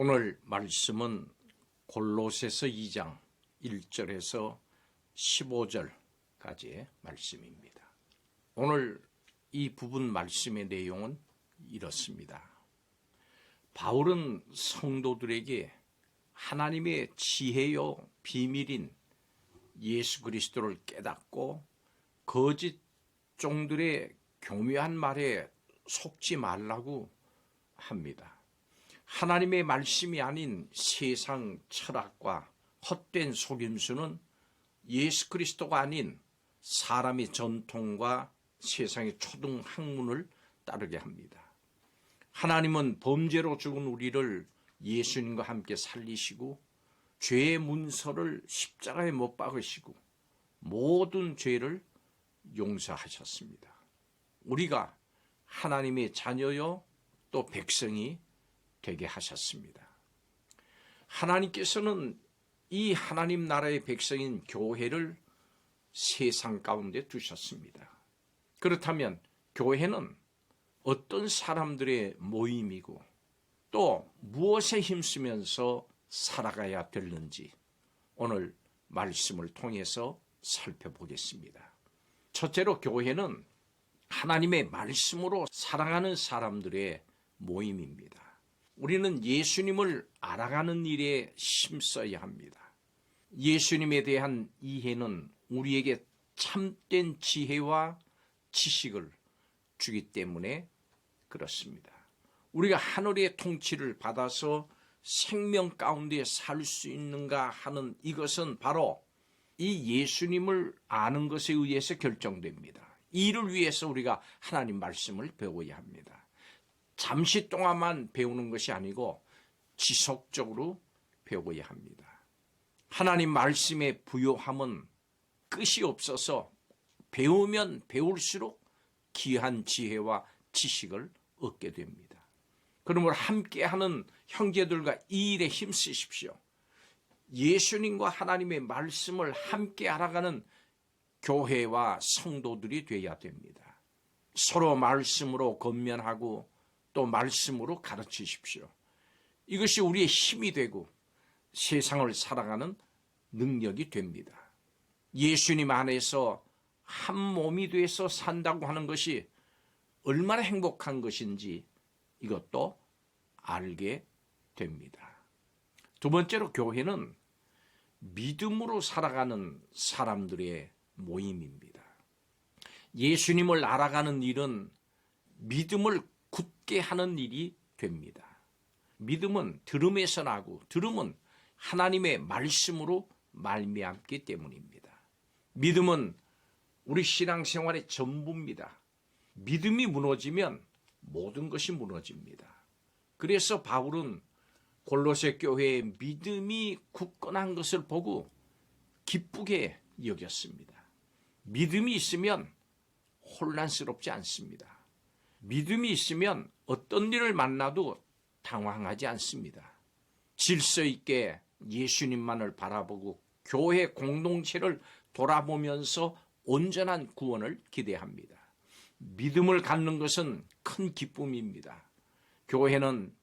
오늘 말씀은 골로새서 2장 1절에서 15절까지의 말씀입니다. 오늘 이 부분 말씀의 내용은 이렇습니다. 바울은 성도들에게 하나님의 지혜요 비밀인 예수 그리스도를 깨닫고 거짓 종들의 교묘한 말에 속지 말라고 합니다. 하나님의 말씀이 아닌 세상 철학과 헛된 속임수는 예수 그리스도가 아닌 사람의 전통과 세상의 초등 학문을 따르게 합니다. 하나님은 범죄로 죽은 우리를 예수님과 함께 살리시고 죄의 문서를 십자가에 못 박으시고 모든 죄를 용서하셨습니다. 우리가 하나님의 자녀요 또 백성이 되게 하셨습니다. 하나님께서는 이 하나님 나라의 백성인 교회를 세상 가운데 두셨습니다. 그렇다면 교회는 어떤 사람들의 모임이고 또 무엇에 힘쓰면서 살아가야 되는지 오늘 말씀을 통해서 살펴보겠습니다. 첫째로 교회는 하나님의 말씀으로 사랑하는 사람들의 모임입니다. 우리는 예수님을 알아가는 일에 힘써야 합니다. 예수님에 대한 이해는 우리에게 참된 지혜와 지식을 주기 때문에 그렇습니다. 우리가 하늘의 통치를 받아서 생명 가운데 살 수 있는가 하는 이것은 바로 이 예수님을 아는 것에 의해서 결정됩니다. 이를 위해서 우리가 하나님 말씀을 배워야 합니다. 잠시 동안만 배우는 것이 아니고 지속적으로 배워야 합니다. 하나님 말씀의 부요함은 끝이 없어서 배우면 배울수록 귀한 지혜와 지식을 얻게 됩니다. 그러므로 함께하는 형제들과 이 일에 힘쓰십시오. 예수님과 하나님의 말씀을 함께 알아가는 교회와 성도들이 되어야 됩니다. 서로 말씀으로 건면하고 또 말씀으로 가르치십시오. 이것이 우리의 힘이 되고 세상을 살아가는 능력이 됩니다. 예수님 안에서 한 몸이 돼서 산다고 하는 것이 얼마나 행복한 것인지 이것도 알게 됩니다. 두 번째로 교회는 믿음으로 살아가는 사람들의 모임입니다. 예수님을 알아가는 일은 믿음을 굳게 하는 일이 됩니다. 믿음은 들음에서 나고 들음은 하나님의 말씀으로 말미암기 때문입니다. 믿음은 우리 신앙생활의 전부입니다. 믿음이 무너지면 모든 것이 무너집니다. 그래서 바울은 골로새 교회의 믿음이 굳건한 것을 보고 기쁘게 여겼습니다. 믿음이 있으면 혼란스럽지 않습니다. 믿음이 있으면 어떤 일을 만나도 당황하지 않습니다. 질서 있게 예수님만을 바라보고 교회 공동체를 돌아보면서 온전한 구원을 기대합니다. 믿음을 갖는 것은 큰 기쁨입니다. 교회는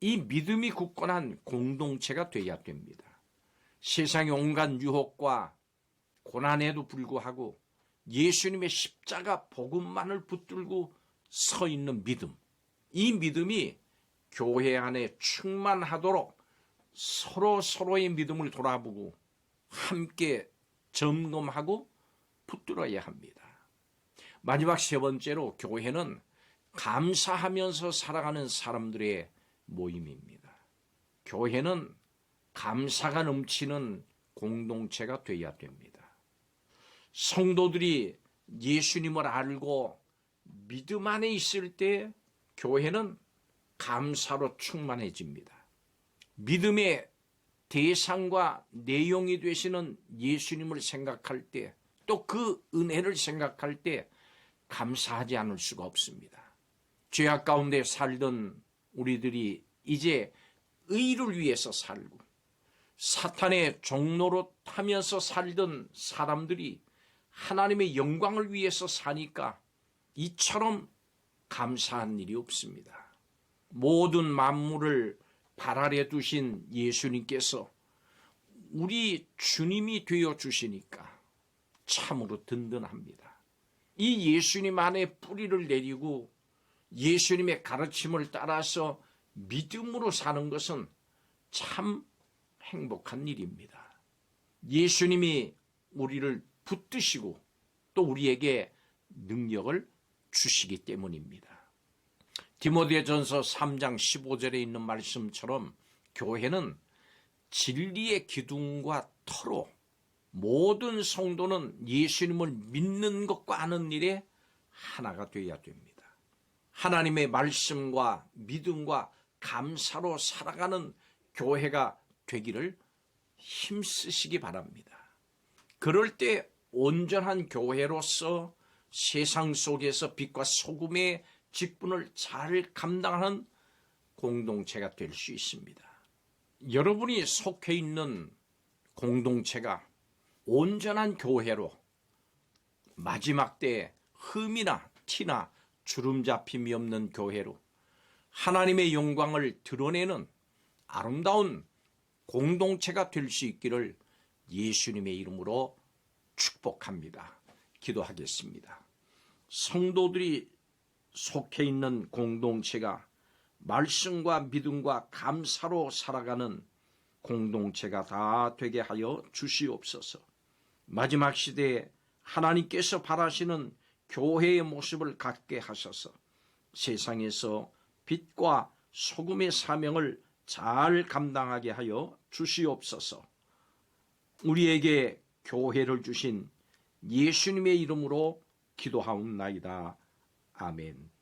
이 믿음이 굳건한 공동체가 되어야 됩니다. 세상의 온갖 유혹과 고난에도 불구하고 예수님의 십자가 복음만을 붙들고 서 있는 믿음. 이 믿음이 교회 안에 충만하도록 서로 서로의 믿음을 돌아보고 함께 점검하고 붙들어야 합니다. 마지막 세 번째로 교회는 감사하면서 살아가는 사람들의 모임입니다. 교회는 감사가 넘치는 공동체가 되어야 됩니다. 성도들이 예수님을 알고 믿음 안에 있을 때 교회는 감사로 충만해집니다. 믿음의 대상과 내용이 되시는 예수님을 생각할 때, 또 그 은혜를 생각할 때 감사하지 않을 수가 없습니다. 죄악 가운데 살던 우리들이 이제 의를 위해서 살고 사탄의 종로로 타면서 살던 사람들이 하나님의 영광을 위해서 사니까 이처럼 감사한 일이 없습니다. 모든 만물을 발 아래 두신 예수님께서 우리 주님이 되어 주시니까 참으로 든든합니다. 이 예수님 안에 뿌리를 내리고 예수님의 가르침을 따라서 믿음으로 사는 것은 참 행복한 일입니다. 예수님이 우리를 붙드시고 또 우리에게 능력을 주시기 때문입니다. 디모데전서 3장 15절에 있는 말씀처럼 교회는 진리의 기둥과 터로 모든 성도는 예수님을 믿는 것과 아는 일에 하나가 되어야 됩니다. 하나님의 말씀과 믿음과 감사로 살아가는 교회가 되기를 힘쓰시기 바랍니다. 그럴 때 온전한 교회로서 세상 속에서 빛과 소금의 직분을 잘 감당하는 공동체가 될 수 있습니다. 여러분이 속해 있는 공동체가 온전한 교회로 마지막 때 흠이나 티나 주름 잡힘이 없는 교회로 하나님의 영광을 드러내는 아름다운 공동체가 될 수 있기를 예수님의 이름으로 축복합니다. 기도하겠습니다. 성도들이 속해 있는 공동체가 말씀과 믿음과 감사로 살아가는 공동체가 다 되게 하여 주시옵소서. 마지막 시대에 하나님께서 바라시는 교회의 모습을 갖게 하셔서 세상에서 빛과 소금의 사명을 잘 감당하게 하여 주시옵소서. 우리에게 교회를 주신 예수님의 이름으로 기도하옵나이다. 아멘.